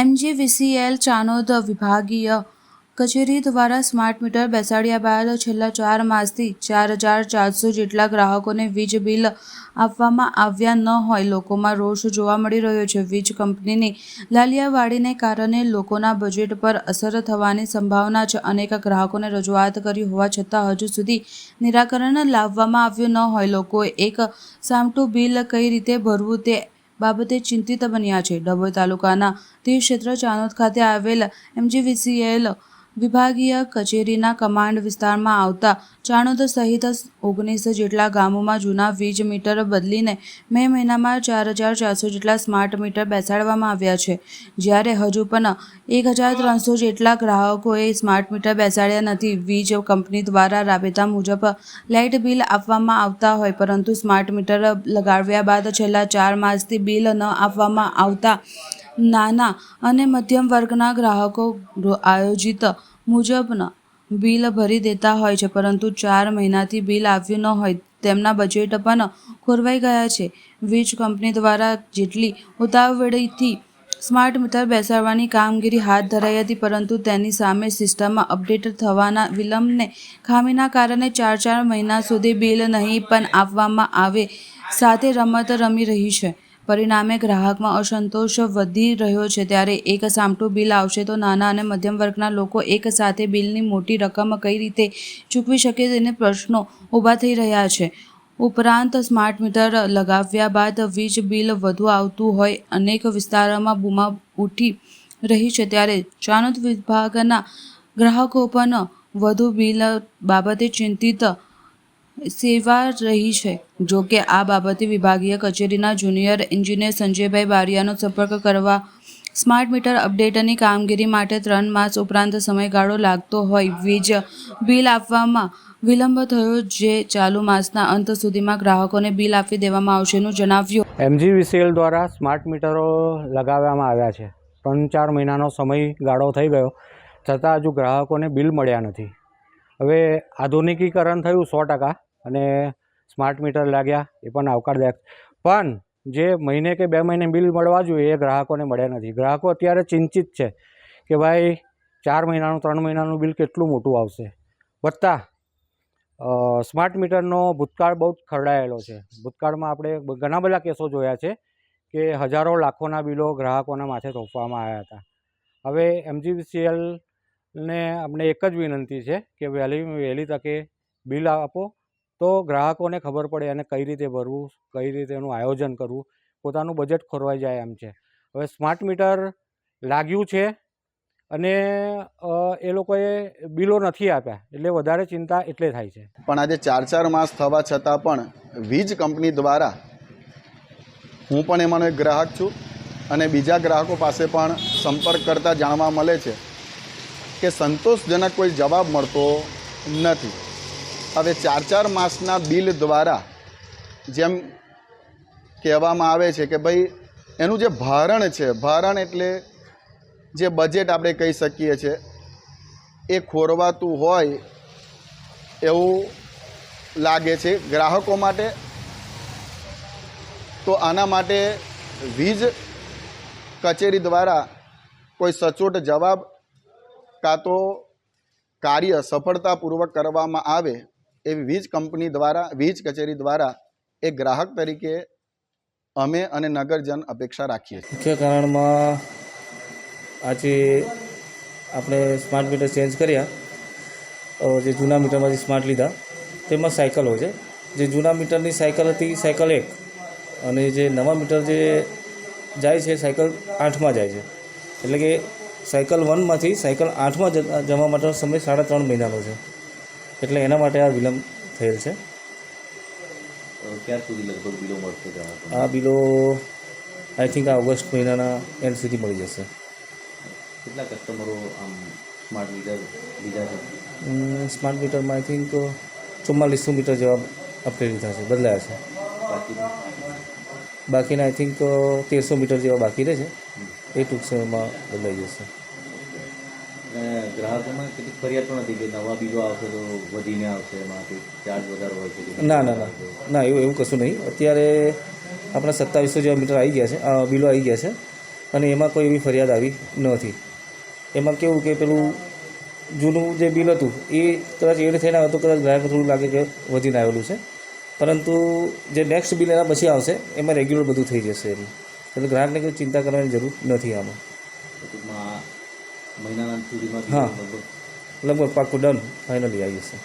MGVCL ચાનોદ વિભાગીય કચેરી દ્વારા સ્માર્ટ મીટર બેસાડ્યા બાદ છેલ્લા ચાર માસથી ચાર હજાર ચારસો જેટલા ગ્રાહકોને વીજ બિલ આપવામાં આવ્યા ન હોય લોકોમાં રોષ જોવા મળી રહ્યો છે. વીજ કંપનીની લાલિયાવાડીને કારણે લોકોના બજેટ પર અસર થવાની સંભાવના છે. અનેક ગ્રાહકોને રજૂઆત કરી હોવા છતાં હજુ સુધી નિરાકરણ લાવવામાં આવ્યું ન હોય. લોકોએ એક સામટું બિલ કઈ રીતે ભરવું તે બાબતે ચિંતિત બન્યા છે. ડભોઈ તાલુકાના તે ક્ષેત્ર ચાનોદ ખાતે આવેલ એમજીવીસીએલ વિભાગીય કચેરીના કમાન્ડ વિસ્તારમાં આવતા ચાણોદ સહિત ઓગણીસ જેટલા ગામોમાં જૂના વીજ મીટર બદલીને મે મહિનામાં ચાર હજાર ચારસો જેટલા સ્માર્ટ મીટર બેસાડવામાં આવ્યા છે. જ્યારે હજુ પણ એક હજાર ત્રણસો જેટલા ગ્રાહકોએ સ્માર્ટ મીટર બેસાડ્યા નથી, વીજ કંપની દ્વારા રાબેતા મુજબ લાઇટ બિલ આપવામાં આવતા હોય, પરંતુ સ્માર્ટ મીટર લગાવ્યા બાદ છેલ્લા ચાર માસથી બિલ ન આપવામાં આવતા નાના અને મધ્યમ વર્ગના ગ્રાહકો આયોજિત મુજબના બિલ ભરી દેતા હોય છે, પરંતુ ચાર મહિનાથી બિલ આવ્યું ન હોય, તેમના બજેટ પણ ખોરવાઈ ગયા છે. વીજ કંપની દ્વારા જેટલી ઉતાવળીથી સ્માર્ટ મીટર બેસાડવાની કામગીરી હાથ ધરાઈ હતી, પરંતુ તેની સામે સિસ્ટમમાં અપડેટ થવાના વિલંબને ખામીના કારણે ચાર ચાર મહિના સુધી બિલ નહીં પણ આપવામાં આવે, સાથે રમત રમી રહી છે. પરિણામે ગ્રાહકમાં અસંતોષ વધી રહ્યો છે. ત્યારે એક સામટું બિલ આવશે તો નાના અને મધ્યમ વર્ગના લોકો એક સાથે બિલની મોટી રકમ કઈ રીતે ચૂકવી શકે તેને પ્રશ્નો ઊભા થઈ રહ્યા છે. ઉપરાંત સ્માર્ટ મીટર લગાવ્યા બાદ વીજ બિલ વધુ આવતું હોય, અનેક વિસ્તારોમાં બૂમા ઉઠી રહી છે. ત્યારે ચાણોદ વિભાગના ગ્રાહકો પણ વધુ બિલ બાબતે ચિંતિત સેવા રહી છે. જો કે આ બાબતે વિભાગીય કચેરીના જુનિયર એન્જિનિયર સંજયભાઈ બારિયાનો સંપર્ક કરવા સ્માર્ટ મીટર અપડેટની કામગીરી માટે ત્રણ માસ ઉપરાંત સમયગાળો લાગતો હોય. વીજ બિલ આપવામાં વિલંબ થયો જે ચાલુ માસના અંત સુધીમાં ગ્રાહકોને બિલ આપી દેવામાં આવશેનું જણાવ્યું. એમજીવીસીએલ દ્વારા સ્માર્ટ મીટરો લગાવવામાં આવ્યા છે. ત્રણ ચાર મહિનાનો સમયગાળો થઈ ગયો, છતાં હજુ ગ્રાહકોને બિલ મળ્યા નથી. હવે આધુનિકીકરણ થયું સો ટકા. અને સ્માર્ટ મીટર લાગ્યા, એ પણ આવકારદાયક. પણ જે મહિને કે બે મહિને બિલ મળવા જોઈએ, એ ગ્રાહકોને મળ્યા નથી. ગ્રાહકો અત્યારે ચિંતિત છે કે ભાઈ, ચાર મહિનાનું, ત્રણ મહિનાનું બિલ કેટલું મોટું આવશે? વત્તા સ્માર્ટ મીટરનો ભૂતકાળ બહુ જ ખરડાયેલો છે. ભૂતકાળમાં આપણે ઘણા બધા કેસો જોયા છે કે હજારો લાખોના બિલો ગ્રાહકોના માથે થોપવામાં આવ્યા હતા. હવે એમજીવીસીએલને અમને એક જ વિનંતી છે કે વહેલી વહેલી તકે બિલ આપો. તો ગ્રાહકોને ખબર પડે અને કઈ રીતે ભરવું, કઈ રીતે એનું આયોજન કરવું, પોતાનું બજેટ ખોરવાઈ જાય એમ છે. હવે સ્માર્ટ મીટર લાગ્યું છે અને એ લોકોએ બિલો નથી આપ્યા, એટલે વધારે ચિંતા એટલે થાય છે. પણ આજે ચાર ચાર માસ થવા છતાં પણ વીજ કંપની દ્વારા હું પણ એમાંનો એક ગ્રાહક છું અને બીજા ગ્રાહકો પાસે પણ સંપર્ક કરતાં જાણવા મળે છે કે સંતોષજનક કોઈ જવાબ મળતો નથી. હવે ચાર ચાર માસના બિલ દ્વારા જેમ કહેવામાં આવે છે કે ભાઈ એનું જે ભારણ છે, ભારણ એટલે જે બજેટ આપણે કહી શકીએ છીએ એ ખોરવાતું હોય એવું લાગે છે ગ્રાહકો માટે. તો આના માટે વીજ કચેરી દ્વારા કોઈ સચોટ જવાબ કાં તો કાર્ય સફળતાપૂર્વક કરવામાં આવે એવી વીજ કંપની દ્વારા, વીજ કચેરી દ્વારા એ ગ્રાહક તરીકે અમે અને નગરજન અપેક્ષા રાખીએ છીએ. મુખ્ય કારણમાં આજે આપણે સ્માર્ટ મીટર ચેન્જ કર્યા જે જૂના મીટરમાંથી સ્માર્ટ લીધા, તેમાં સાયકલ હોય છે. જે જૂના મીટરની સાયકલ હતી, સાયકલ એક, અને જે નવા મીટર જે જાય છે, સાયકલ આઠમાં જાય છે. એટલે કે સાયકલ વનમાંથી સાયકલ આઠમાં જવા માટેનો સમય સાડા ત્રણ મહિનાનો છે. એટલે એના માટે આ વિલંબ થયેલ છે. ક્યાં સુધી લગભગ બિલો મળશે આ બિલો આઈ થિંક આ ઓગસ્ટ મહિનાના એન્ડ સુધી મળી જશે. કેટલા કસ્ટમરો આમ સ્માર્ટ મીટર લીધા છે? સ્માર્ટ મીટરમાં આઈ થિંક ચુમ્માલીસો મીટર જેવા અપગ્રેડ લીધા છે બદલાયા છે. બાકી બાકીના આઈ થિંક તેરસો મીટર જેવા બાકી રહે છે. એ ટૂંક સમયમાં બદલાઈ જશે. ગ્રાહકોમાં કેટલીક ફરિયાદ પણ હતી કે નવા બિલો આવશે તો વધીને આવશે એમાં ચાર્જ વધારે હોય છે ના ના ના. ના એવું એવું કશું નહીં. અત્યારે આપણા સત્તાવીસો જેવા મીટર આવી ગયા છે બિલો આવી ગયા છે અને એમાં કોઈ એવી ફરિયાદ આવી નથી એમાં કેવું કે પેલું જૂનું જે બિલ હતું એ કદાચ એડ થઈને આવે તો કદાચ ગ્રાહકને થોડું લાગે કે વધીને આવેલું છે. પરંતુ જે નેક્સ્ટ બિલ એના પછી આવશે એમાં રેગ્યુલર બધું થઈ જશે એમ. એટલે ગ્રાહકને કોઈ ચિંતા કરવાની જરૂર નથી આમાં. મહિનાના સુધીમાં હા. લગભગ લગભગ પાક્કું ડન ફાઇનલી આવી જશે